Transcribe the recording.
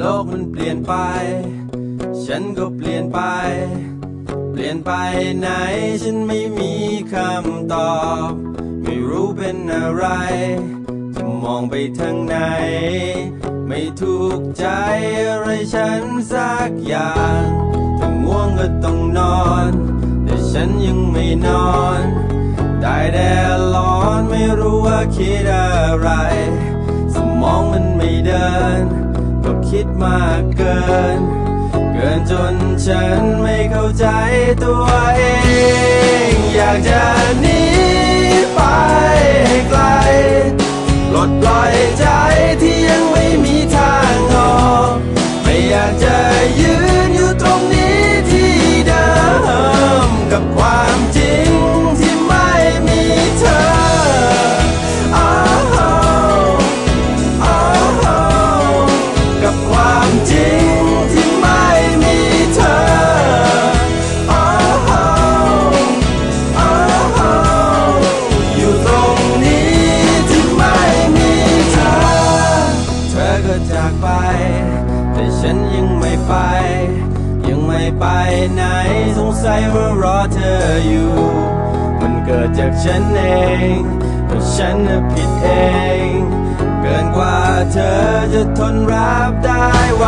ลกมันเปลี่ยนไป ฉันก็เปลี่ยนไป เปลี่ยนไปไหนฉันไม่มีคำตอบ ไม่รู้เป็นอะไร จะมองไปทางไหน ไม่ถูกใจอะไรฉันสักอย่างถ้าง่วงก็ต้องนอน แต่ฉันยังไม่นอน ได้แต่ร้อนไม่รู้ว่าคิดอะไร สมองมันไม่เดิน คิดมากเกิน เกินจนฉันไม่เข้าใจตัวเอง อยากจะหนี ฉันยังไม่ไป ยังไม่ไปไหน สงสัยว่ารอเธออยู่ มันเกิดจากฉันเองเพราะฉันน่ะผิดเอง เกินกว่าเธอจะทนรับได้ไหว